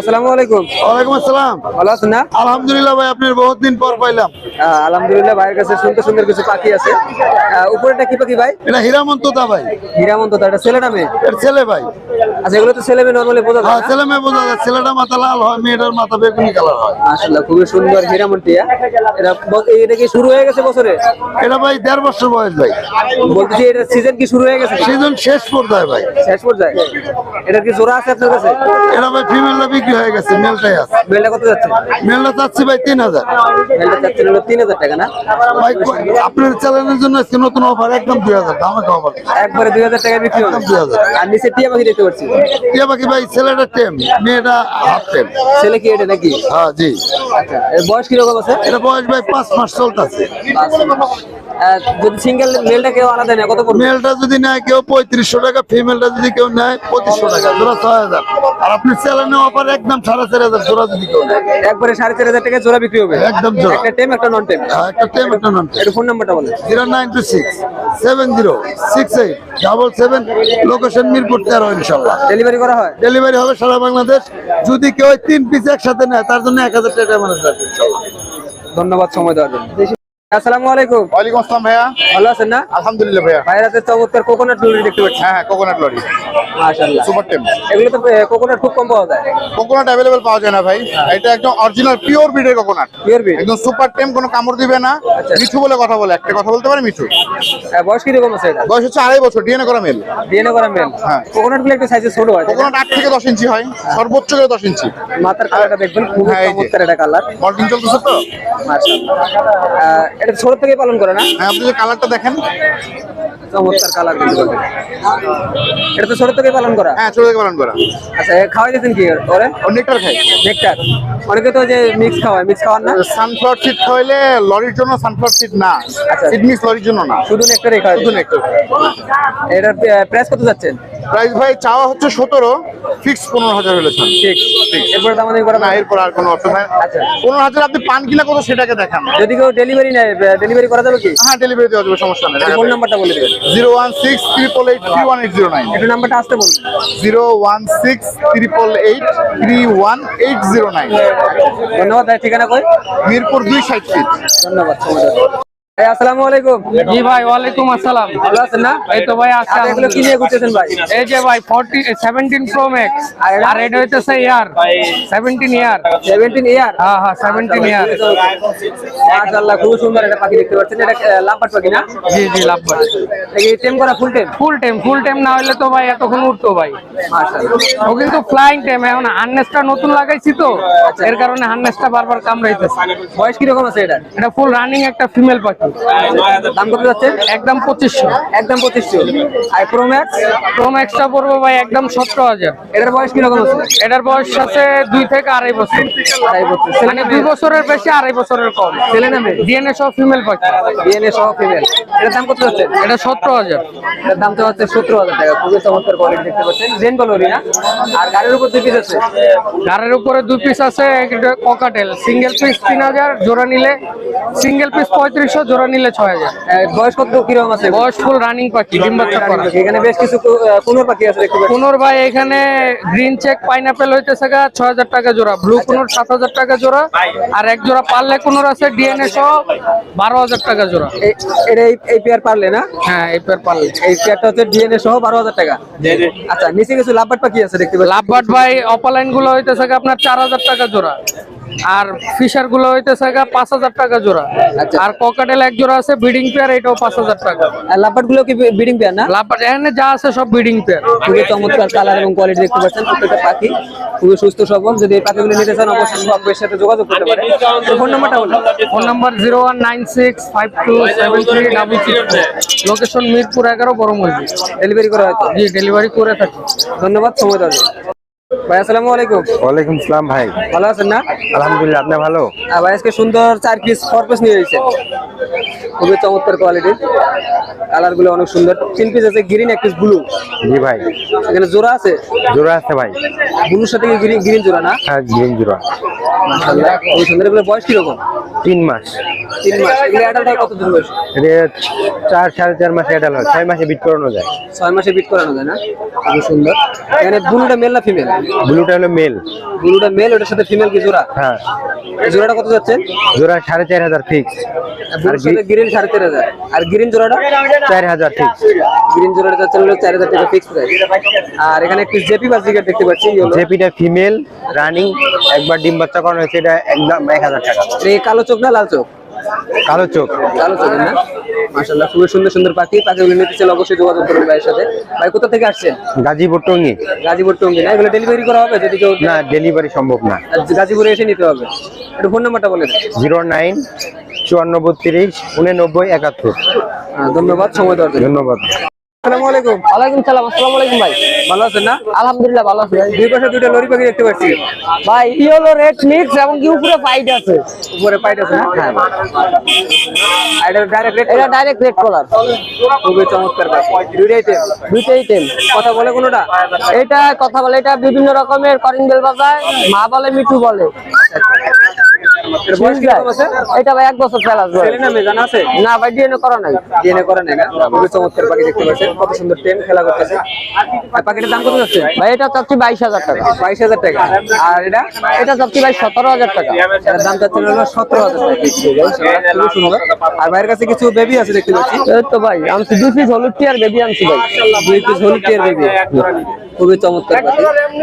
আসসালামু আলাইকুম। ওয়ালাইকুম আসসালাম। ভালো আছেন না? আলহামদুলিল্লাহ ভাই আপনার বহুত দিন পর পাইলাম। আলহামদুলিল্লাহ ভাইয়ের কাছে সুন্দর সুন্দর কিছু পাখি আছে। উপরেটা কি পাখি ভাই? এটা ভাই। এটা ছেলে এর ছেলে ভাই। আচ্ছা এগুলো তো ছেলে মেয়ে নর্মালি বোঝা যায় হ্যাঁ ছেলে মেয়ে বোঝা যায়। ছেলেটা মাথা লাল হয় মেয়েটার মাথা বেগুনি কালার হয়। মাশাআল্লাহ খুবই সুন্দর হীরামন্টিয়া এটা এটা কি শুরু হয়ে গেছে বছরে? এটা ভাই দেড় বছর বয়স ভাই। বলতেছি এটা সিজন কি শুরু হয়ে গেছে? সিজন শেষ পর্যায়ে ভাই। শেষ পর্যায়ে? এটার কি জোড়া আছে আপনার কাছে? এটা ভাই ফিমেলটা বিক্রি হয়ে গেছে মেলটাই আছে। বেলটা কত যাচ্ছে? মেলটা চাচ্ছি ভাই তিন হাজার। বেলটা চাচ্ছেন তিন হাজার টাকা না? ভাই আপনার চ্যানেলের জন্য আজকে নতুন অফার একদম দুই হাজার দামে অফার। একবারে দুই হাজার টাকা বিক্রি হবে একদম 2000 আর নিচে টিয়া পাখি দেখতে পাচ্ছি। টিয়া বাকি ভাই ছেলেটা টেম মেয়েটা হাফ টেম। ছেলে কি এটা নাকি? হ্যাঁ জি। আচ্ছা বয়স কীরকম আছে? এটা বয়স ভাই পাঁচ মাস চলতেছে। যদি সিঙ্গেল মেলটা কেউ আলাদা নেয় কত পড়বে? মেলটা যদি নেয় কেউ পঁয়ত্রিশশো টাকা ফিমেলটা যদি কেউ নেয় পঁচিশশো টাকা জোড়া ছয় হাজার। আর আপনি চ্যানেলে অফার একদম সাড়ে চার হাজার জোড়া যদি কেউ নেয়। একবারে সাড়ে চার হাজার টাকা জোড়া বিক্রি হবে। একদম জোড়া। একটা টেম একটা নন টেম হ্যাঁ, একটা টেম একটা নন একটু ফোন নাম্বারটা বলেন। Zero nine two six seven zero six eight double seven location Mirpur তেরো ইনশাল্লাহ ডেলিভারি করা হয়? ডেলিভারি হবে সারা বাংলাদেশ। যদি কেউ ওই তিন পিস একসাথে নেয় তার জন্য এক হাজার টাকা মানে ধন্যবাদ সময় দেওয়ার জন্য। আসসালামু আলাইকুম। ওয়ালাইকুম আসসালাম ভাইয়া। ভালো আছেন না? আলহামদুলিল্লাহ ভাইয়া। ভাইয়ের হাতে চমৎকার কোকোনাট দেখতে পাচ্ছি। হ্যাঁ হ্যাঁ কোকোনাট লরি মাশাআল্লাহ। সুপার টেম এগুলো তো কোকোনাট খুব কম পাওয়া যায়। কোকোনাট পাওয়া যায় না ভাই। এটা একদম অরিজিনাল পিওর ব্রিডের কোকোনাট পিওর একদম সুপার টেম কোনো কামড় দিবে না। আচ্ছা। মিঠু বলে কথা বলে। একটা কথা বলতে পারে মিঠু? বয়স কীরকম আছে এটা? বয়স হচ্ছে আড়াই বছর ডিএনএ করা মেল ডিএনএ করা মেল হ্যাঁ। কোকোনাটগুলো একটু সাইজে ছোট হয় কোকোনাট আট থেকে দশ ইঞ্চি হয়। সর্বোচ্চ করে দশ ইঞ্চি। মাথার কালারটা দেখবেন হ্যাঁ। চমৎকার এটা কালার বল্টিং চলতেছে তো? মাশাআল্লাহ। এটা ছোট থেকে পালন করে না? হ্যাঁ আপনি যে কালারটা দেখেন। চমৎকার কালার কিন্তু এটা তো ছোট থেকে পালন করা? হ্যাঁ ছোট থেকে পালন করা। আচ্ছা খাওয়াই দিয়েছেন কি ওরে ও নেকটার খাই নেকটার অনেকে তো যে মিক্স খাওয়ায় মিক্স খাওয়ান না? সানফ্লাওয়ার সিড খাওয়াইলে লরির জন্য সানফ্লাওয়ার সিড না। আচ্ছা। সিড মিক্স লরির জন্য না। শুধু নেকটারই খাওয়াই শুধু নেকটার এটার প্রাইস কত যাচ্ছেন প্রাইস ভাই চাওয়া হচ্ছে সতেরো ফিক্স পনেরো হাজার হলে ঠিক এরপরে দামাদামি করা না না এরপর আর কোনো অপশন নাই। আচ্ছা। পনেরো হাজার আপনি পান কিনা কত সেটাকে দেখান। যদি কেউ ডেলিভারি নেয় ডেলিভারি করা যাবে কি? হ্যাঁ ডেলিভারি দেওয়া যাবে সমস্যা নেই। ফোন নাম্বারটা বলে দেবেন। Zero one six triple eight three one eight zero nine একটু নাম্বারটা আসতে বলুন। Zero one six triple eight three one eight zero nine ধন্যবাদ ঠিকানা কই? মিরপুর দুই সাইড ফিট ধন্যবাদ আসসালামু আলাইকুম। জি ভাই ওয়ালাইকুম আসসালাম। ভালো আছেন না? এই তো ভাই আচ্ছা এগুলো কি নিয়ে ঘুরতেছেন ভাই? এই যে ভাই ফোরটি সেভেন্টিন প্রো ম্যাক্স আর এটা? হইতেছে ইয়ার সেভেন্টিন ইয়ার সেভেন্টিন ইয়ার হ্যাঁ হ্যাঁ সেভেন্টিন ইয়ার মাশাআল্লাহ খুব সুন্দর একটা পাখি দেখতে পাচ্ছেন। এটা লাম্পাট পাখি না? জি জি লাভবান এই টেম করা ফুল টেম ফুল টাইম ফুল টাইম না হলে তো ভাই এতক্ষণ উঠতো ভাই। মাশাআল্লাহ। ও কিন্তু ফ্লাইং টাইম এখন হার্নেসটা নতুন লাগাইছি তো। এর কারণে হার্নেসটা বারবার কামড়াইতেছে। বয়স কীরকম আছে এটা এটা ফুল রানিং একটা ফিমেল পাখি। দাম কত যাচ্ছে? একদম পঁচিশশো। একদম পঁচিশশো। আর প্রো ম্যাক্স প্রো পড়ব ভাই একদম সতেরো হাজার। এটার বয়স কীরকম আছে? এটার বয়স আছে দুই থেকে আড়াই বছর। আড়াই বছর। মানে দুই বছরের বেশি আড়াই বছরের কম। ছেলে নামে? ডিএনএ সহ ফিমেল পাখি ডিএনএ সহ ফিমেল এটার দাম কত যাচ্ছে? এটা সতেরো হাজার। এটার দাম তো হচ্ছে সতেরো হাজার টাকা। খুবই চমৎকার কোয়ালিটি দেখতে পাচ্ছেন। জেন কলোরি না? আর গাড়ির উপর দুই পিস আছে? গাড়ির উপরে দুই পিস আছে ককাটেল সিঙ্গেল পিস তিন হাজার জোড়া নিলে। সিঙ্গেল পিস পঁয়ত্রিশশো জোড়া নিলে ছয় হাজার। বয়স কত কীরকম আছে? বয়স ফুল রানিং পাখি ডিম বাচ্চা করা। এখানে বেশ কিছু কোনোর পাখি আছে দেখতে কুনোর ভাই এখানে গ্রিন চেক পাইনাপেল হইতেছে গা ছয় হাজার টাকা জোড়া। ব্লু কুনোর সাত হাজার টাকা জোড়া। আর এক জোড়া পারলে কুনোর আছে ডিএনএ সহ বারো হাজার টাকা জোড়া। এই- এটা এই- পেয়ার পারলে না? হ্যাঁ এই পেয়ার পারলে। এই পেয়ারটা হচ্ছে ডিএনএ সহ বারো হাজার টাকা। আচ্ছা নিচে কিছু লাভবাট পাখি আছে দেখতে পাচ্ছি। লাভবার্ড ভাই অপালাইনগুলো হইতেছে গা আপনার চার হাজার টাকা জোড়া। আর ফিশারগুলো হইতেছে পাঁচ হাজার টাকা জোড়া। আচ্ছা। আর ককাটেল এক জোড়া আছে ব্রিডিং পেয়ার এটাও পাঁচ হাজার টাকা। আর লাভবাটগুলো কি বিডিং পেয়ার না? লাভবার্ড এখানে যা আছে সব ব্রিডিং পেয়ার খুবই চমৎকার কালার এবং কোয়ালিটি দেখতে পাচ্ছেন প্রত্যেকটা পাখি খুবই সুস্থ সবল। যদি এই পাখিগুলো নিতে চান অবশ্যই সবের সাথে যোগাযোগ করতে পারেন। ফোন নাম্বারটা বলুন। Phone number zero one nine six five two seven three double six location Mirpur এগারো বড় মসজিদ। ডেলিভারি করা হয়তো। জি ডেলিভারি করে থাকি। ধন্যবাদ সময় দেওয়ার জন্য। ভাই আসসালামু আলাইকুম। ওয়ালাইকুম সালাম ভাই। ভালো আছেন না? আলহামদুলিল্লাহ আপনি ভালো? ভাই আজকে সুন্দর চার পিস ফোর পিস নিয়ে এসেছেন। খুবই চমৎকার কোয়ালিটির অনেক সুন্দর। তিন পিস আছে গ্রিন এক পিস ব্লু জি ভাই। এখানে জোড়া আছে? জোড়া আছে ভাই। ব্লুর সাথে গ্রিন গ্রিন জোড়া না? হ্যাঁ গ্রিন জোড়া। মাশাআল্লাহ। সুন্দর এগুলো বয়স কীরকম? তিন মাস। তিন মাস। এগুলো অ্যাডাল্ট হয় কত বয়স? এটা চার সাড়ে চার মাসে হয়। ছয় মাসে বিট করানো যায়। ছয় মাসে বিট করানো যায় না? খুবই সুন্দর। এখানে দুটা মেল না ফিমেল ব্লুটা হলো মেল ব্লুটা মেল ওটার সাথে ফিমেল কি জোড়া? হ্যাঁ। জোড়াটা কত যাচ্ছে? জোড়া সাড়ে চার হাজার ফিক্স সাথে গ্রিন সাড়ে চার হাজার। আর গ্রিন জোড়াটা? চার হাজার ফিক্স গ্রিন জোড়াটা যাচ্ছে হলো চার হাজার টাকা ফিক্স প্রাইস আর এখানে একটি জেপি বাজিকার দেখতে পাচ্ছি জেপিটা ফিমেল রানিং একবার ডিম বাচ্চা করানো হয়েছে এটা একদম এক হাজার টাকা। এই কালো চোখ না লাল চোখ? কালো চোখ। কালো চোখ না? মাশাল্লাহ খুবই সুন্দর সুন্দর পাখি। পাখিগুলো নিতে চাইলে অবশ্যই যোগাযোগ করুন ভাইয়ের সাথে। ভাই কোথা থেকে আসছেন? গাজীপুর টঙ্গী। গাজীপুর টঙ্গী। না এগুলো ডেলিভারি করা হবে? যদি কেউ না ডেলিভারি সম্ভব না। গাজীপুরে এসে নিতে হবে। একটু ফোন নাম্বারটা বলে দেন। জিরো নাইন চুয়ান্ন বত্রিশ উননব্বই একাত্তর। ধন্যবাদ সময় দেওয়ার জন্য। ধন্যবাদ। আসসালামু আলাইকুম। ওয়ালাইকুম সালাম আসসালামু আলাইকুম ভাই। ভালো আছেন না? আলহামদুলিল্লাহ ভালো আছি। দুই পাশে দুইটা লরি পাখি দেখতে পাচ্ছি। ভাই ই হলো রেড মিক্স এবং কি উপরে ফাইট আছে? উপরে পাইট আছে না? হ্যাঁ এটা ডাইরেক্ট রেট এটা ডাইরেক্ট রেড কলার খুবই চমৎকার পাখি দুইটাই টেম দুইটাই টেম কথা বলে কোনোটা? এটা কথা বলে এটা বিভিন্ন রকমের করিং বেল বাজায় মা বলে মিঠু বলে। এটা বয়স কীরকম আছে? এটা ভাই এক বছর ছেলে না মেয়ে জানা আছে? না ভাই ডিএনএ করা নাই। ডিএনএ করে না? খুবই চমৎকার পাখি দেখতে পাচ্ছেন। কত সুন্দর টেম খেলা করতেছে। পাখিটার দাম কত ভাই এটা চাচ্ছি টাকা। বাইশ হাজার টাকা। আর এটা? এটা চাচ্ছি ভাই টাকা। দাম হলো টাকা। সুন্দর। আর ভাইয়ের কাছে কিছু বেবি আছে দেখতে পাচ্ছি। এই তো ভাই আমি দুই পিস হলুদ টিয়ার বেবি আনছি ভাই। দুই পিস হলুদ টিয়ার বেবি খুবই চমৎকার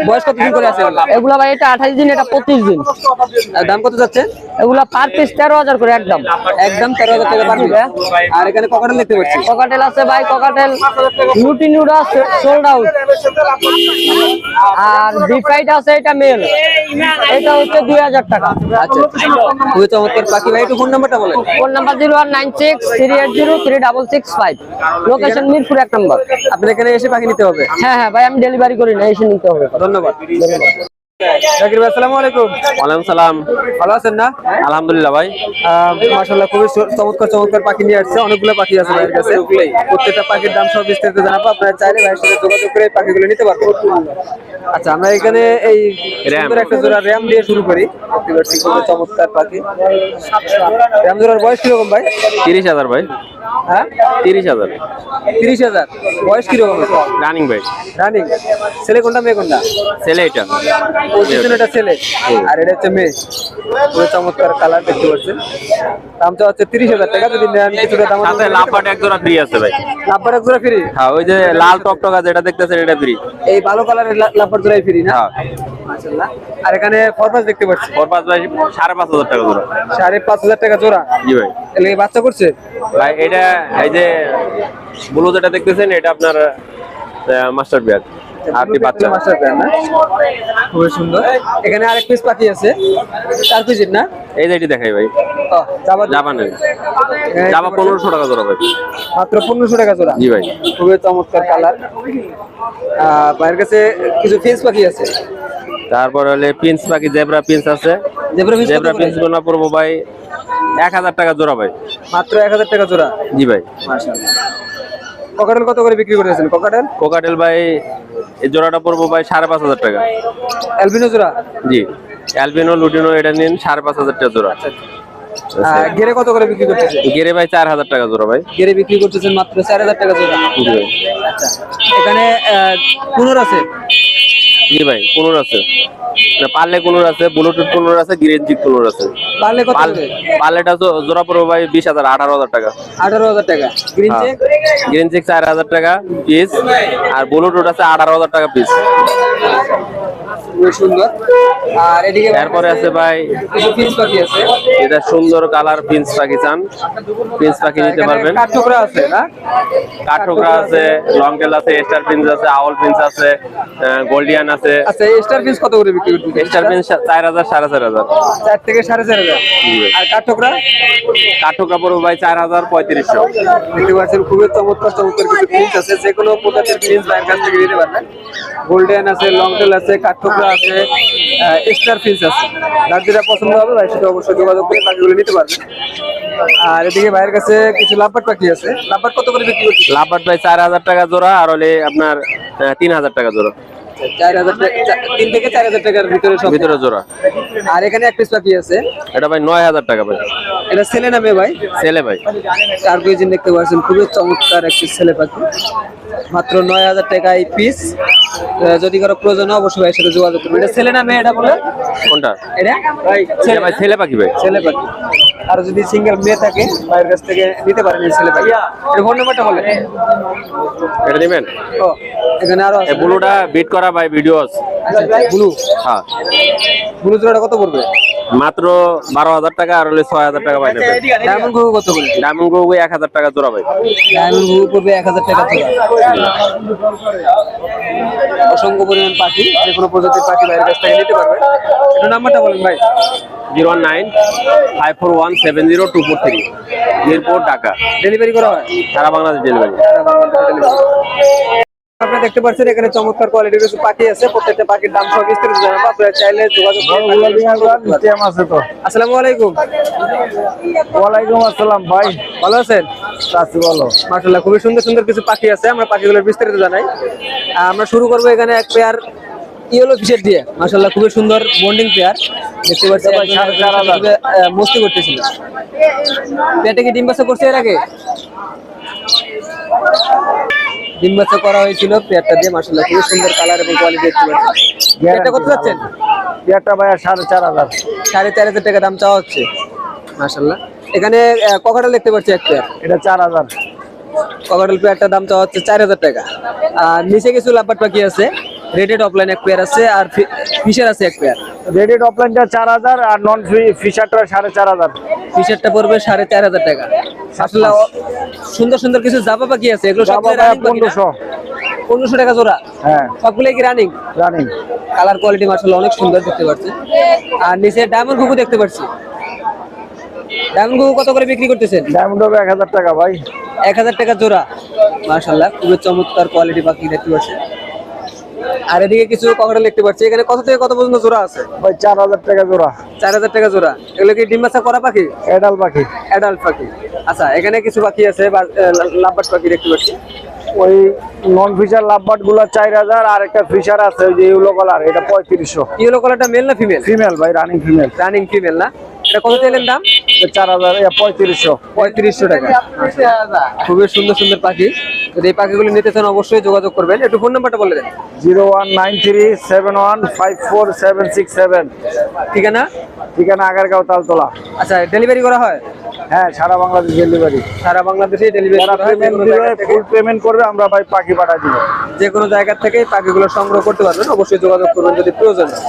বয়স কতদিন করে আছে এগুলো ভাই এটা আঠাশ দিন এটা পঁচিশ দিন। আর দাম কত যাচ্ছে? এগুলা পার পিস তেরো হাজার করে একদম। একদম তেরো হাজার টাকা পার piece। আর এখানে ককাটেল দেখতে পাচ্ছি। ককাটেল আছে ভাই ককাটেল লুটি নুডা সোল্ড আউট আর বিফাইট আছে এটা মেল এটা হচ্ছে দুই হাজার টাকা। আচ্ছা খুবই চমৎকার। পাখি ভাই একটু ফোন নাম্বারটা বলেন। Phone number zero one nine six three eight zero three double six five location Mirpur এক নম্বর। আপনার এখানে এসে পাখি নিতে হবে। হ্যাঁ হ্যাঁ ভাই আমি ডেলিভারি করি না এসে নিতে হবে। ধন্যবাদ। জাকির ভাই আসসালামু আলাইকুম। ওয়ালাইকুম সালাম। ভালো আছেন না? আলহামদুলিল্লাহ ভাই। মাশাআল্লাহ খুবই চমৎকার চমৎকার পাখি নিয়ে আসছে। অনেকগুলো পাখি আছে ভাইয়ের কাছে। প্রত্যেকটা পাখির দাম সব বিস্তারিত জানাব। আপনারা চাইলে ভাইয়ের সাথে যোগাযোগ করে পাখিগুলো নিতে পারবেন। আচ্ছা আমরা এখানে এই সুন্দর একটা জোড়া র্যাম দিয়ে শুরু করি। চমৎকার পাখি। র্যাম জোড়ার বয়স কীরকম ভাই? তিরিশ হাজার ভাই। হ্যাঁ? তিরিশ হাজার। তিরিশ হাজার। বয়স কীরকম? রানিং ভাই রানিং ছেলে কোনটা মেয়ে কোনটা? ছেলে এটা। এটা ছেলে। আর এটা হচ্ছে মেয়ে। চমৎকার কালার দেখতে পাচ্ছেন। হচ্ছে তিরিশ হাজার টাকা যদি নেন কিছুটা দাম সাথে লাভবাট এক জোড়া ফ্রি আছে ভাই। এক জোড়া ফ্রি হ্যাঁ ওই যে লাল টকটকা যেটা দেখতেছেন এটা ফ্রি এই ভালো কালারের লাভবার জোড়াই ফ্রি না? হ্যাঁ। মাশাআল্লাহ। আর এখানে ফরমাস দেখতে পাচ্ছি। ওর পাঁচ ভাই সাড়ে পাঁচ হাজার টাকা জোড়া। সাড়ে পাঁচ হাজার টাকা জোড়া? জি ভাই। এলে বাচ্চা করছে? ভাই এটা এই যে ব্লু যেটা দেখতেছেন এটা আপনার মাস্টার বিয়ার আপনি বাচ্চা। মাস্টার প্ল্যান না? খুবই সুন্দর। এখানে আরেক পিস পাখি আছে। চার পিসের না? এই যে এটি দেখাই ভাই। ও, জাবা জাপানের। এখানে জামা পনেরোশো টাকা জোড়া ভাই। মাত্র টাকা জোড়া। জি ভাই। খুবই চমৎকার কালার। কাছে কিছু ফিন্স পাখি আছে? তারপর হলে পিন্স বাকি জেব্রা পিন্স আছে। জেব্রা পিন্স গোনা পড়ব ভাই। এক হাজার টাকা জোড়া ভাই। মাত্র এক হাজার টাকা জোড়া? জি ভাই। ককাটেল কত করে বিক্রি করেছেন? ককাটেল? কোকাটেল ভাই এই জোড়াটা পড়ব ভাই সাড়ে পাঁচ হাজার টাকা। অ্যালবিনো জোড়া? জি। অ্যালবিনো লুটিনো এটা নিন সাড়ে পাঁচ হাজার টাকা জোড়া। আহ, গেরে কত করে বিক্রি করতেছেন? গেরে ভাই চার হাজার টাকা জোড়া ভাই। গেরে বিক্রি করতেছেন মাত্র চার হাজার টাকা জোড়া। ভাই। এখানে কুনুর আছে? জি ভাই কুনুর আছে। পার্লে কুনুর আছে ব্লুটুথ কুনুর আছে গ্রিন জিক কুনুর আছে। পার্লে কত পার্লেটা জোড়া পড়বে ভাই বিশ হাজার আঠারো হাজার টাকা। আঠারো হাজার টাকা। গ্রিন চেক গ্রিন চেক চার হাজার টাকা পিস আর ব্লুটুথ আছে আঠারো হাজার টাকা পিস খুবই সুন্দর। আর এদিকে এরপরে আছে ভাই কিছু পাখি আছে। এটা সুন্দর কালার পিন্স পাখি চান পিন্স পাখি নিতে পারবেন। কাঠঠোকরা আছে না? কাঠঠোকরা আছে লং টেল আছে স্টার পিন্স আছে আউল পিন্স আছে গোল্ডিয়ান আছে। আচ্ছা স্টার ফিন্স কত করে বিক্রি করতেছেন? স্টার পিন্স চার হাজার সাড়ে চার হাজার। চার থেকে সাড়ে চার হাজার। আর কাঠঠোকরা? কাঠঠোকরা পড়ব ভাই চার হাজার পঁয়ত্রিশশো। দেখতে পাচ্ছেন খুবই চমৎকার চমৎকার কিছু ফিন্স আছে। যে কোনো প্রজাতির ফিন্স বাইরের কাছ থেকে নিতে পারবেন। গোল্ডেন আছে লং টেল আছে কাঠঠোকরা আছে স্টার ফিন্স আছে। যার যেটা পছন্দ হবে ভাই, সেটা অবশ্যই যোগাযোগ করে পাখিগুলো নিতে পারবে আর এদিকে ভাইয়ের কাছে কিছু লাভবাট পাখি আছে। লাভবাট কত করে বিক্রি করছে লাভবাট ভাই, চার হাজার টাকা জোড়া, আর হলে আপনার তিন হাজার টাকা জোড়া। চার হাজার টাকা তিন থেকে চার হাজার টাকার ভিতরে সব ভিতরে জোড়া। আর এখানে এক পিস পাখি আছে। এটা ভাই নয় হাজার টাকা ভাই। এটা ছেলে নামে ভাই? ছেলে ভাই। চার কেজি দেখতে পাচ্ছেন খুবই চমৎকার একটি ছেলে পাখি। মাত্র নয় হাজার টাকা এই পিস যদি কারও প্রয়োজন হয় অবশ্যই ভাইয়ের সাথে যোগাযোগ করবেন। এটা ছেলে নামে এটা বলে? কোনটা? এটা? এটা ভাই ছেলে পাখি ভাই। ছেলে পাখি। আর যদি সিঙ্গেল মেয়ে থাকে ভাইয়ের কাছ থেকে নিতে পারেন এই ছেলে পাখি। এর ফোন নাম্বারটা বলে এটা নেবেন ও। এখানে আরও আছে। এই ব্লুটা বিট করা ভাই ভিডিও আছে। ব্লু? হ্যাঁ। ব্লু জোড়াটা কত পড়বে? মাত্র বারো হাজার টাকা আর হলে ছয় হাজার টাকা নেবেন ডায়মন্ড ঘুঘু কত করে ডায়মন্ড গুগু এক হাজার টাকা জোড়া ভাই। ডায়মন্ড ঘুঘু পড়বে এক হাজার টাকা জোড়া। অসংখ্য পরিমাণ পাখি যে কোনো প্রজাতির পাখি কাছ থেকে নিতে পারবে। একটু নাম্বারটা বলেন ভাই। Zero one nine five four one seven zero two four three Mirpur Dhaka. Delivery করা হয়? সারা বাংলাদেশ ডেলিভারি আপনারা দেখতে পাচ্ছেন এখানে চমৎকার কোয়ালিটির কিছু পাখি আছে। প্রত্যেকটা পাখির দাম সহ বিস্তারিত জানাব। আপনারা চাইলে যোগাযোগ করে আছে তো। আসসালামু আলাইকুম। ওয়ালাইকুম আসসালাম ভাই। ভালো আছেন? চাচি বলো মাশাআল্লাহ খুবই সুন্দর সুন্দর কিছু পাখি আছে। আমরা পাখিগুলোর বিস্তারিত জানাই। আমরা শুরু করব এখানে এক পেয়ার ইয়েলো ফিশের দিয়ে। মাশাআল্লাহ খুবই সুন্দর বন্ডিং পেয়ার দেখতে পাচ্ছি মস্তি করতেছিল। পেয়ারটা কি ডিম বাচ্চা করছে এর আগে? ডিম বাচ্চা করা হয়েছিল পেয়ারটা দিয়ে মাশাআল্লাহ খুবই সুন্দর কালার এবং কোয়ালিটি দেখতে পাচ্ছি পেয়ারটা কত যাচ্ছেন? একটা ভাই সাড়ে চার হাজার। সাড়ে চার হাজার টাকা দাম চাওয়া হচ্ছে মাশাআল্লাহ। এখানে ককাটা দেখতে পাচ্ছি এক পেয়ার। এটা চার হাজার। ককাটেল পেয়ারটার দাম চাওয়া হচ্ছে চার হাজার টাকা। আর নিচে কিছু লাভবাট পাখি আছে রেডেড অফলাইন এক পেয়ার আছে আর ফিশার আছে এক পেয়ার। রেডি অফলাইনটা চার হাজার আর নন ফিশারটা সাড়ে চার হাজার। ফিশারটা পড়বে সাড়ে চার হাজার টাকা। আসলে সুন্দর সুন্দর কিছু জাবা পাখি আছে এগুলো সব পনেরোশো। পনেরোশো টাকা জোড়া? হ্যাঁ। সবগুলোই কি running running colour quality marshal অনেক সুন্দর দেখতে পাচ্ছি। আর নিচে ডায়মন্ড কুকু দেখতে পাচ্ছি। ডায়মন্ড কুকু কত করে বিক্রি করতেছেন? ডায়মন্ড হবে এক হাজার টাকা ভাই। এক হাজার টাকা জোড়া। মার্শাল্লাহ খুবই চমৎকার কোয়ালিটি পাখি দেখতে পাচ্ছি। আর এদিকে কিছু কখনো দেখতে পাচ্ছি। এখানে কত থেকে কত পর্যন্ত জোড়া আছে? ভাই চার হাজার টাকা জোড়া। চার হাজার টাকা জোড়া। এগুলো কি ডিম বাচ্চা করা পাখি? এডাল পাখি। অ্যাডাল্ট পাখি। আচ্ছা এখানে কিছু পাখি আছে লাভবাট পাখি দেখতে পাচ্ছি। ওই নন ফিশার লাভবাটগুলো চার হাজার আর একটা ফিশার আছে ওই যে ইউলো কলার এটা পঁয়ত্রিশশো। ইউলো কলারটা মেল না ফিমেল ফিমেল ভাই রানিং ফিমেল রানিং ফিমেল না? এটা কত চাইলেন দাম? চার হাজার পঁয়ত্রিশশো। পঁয়ত্রিশশো টাকা। খুবই সুন্দর সুন্দর পাখি। যদি এই পাখিগুলি নিতে চান অবশ্যই যোগাযোগ করবেন। একটু ফোন নাম্বারটা বলে দেন। Zero one nine three seven one five four seven six seven. ঠিকানা? ঠিকানা আগারগাঁও তালতলা। আচ্ছা ডেলিভারি করা হয়? হ্যাঁ সারা বাংলাদেশ ডেলিভারি সারা বাংলাদেশে ডেলিভারি হয় ফুল পেমেন্ট করবে আমরা ভাই পাখি পাঠা দিব। যে কোনো জায়গা থেকে পাখিগুলো সংগ্রহ করতে পারবেন অবশ্যই যোগাযোগ করবেন যদি প্রয়োজন হয়।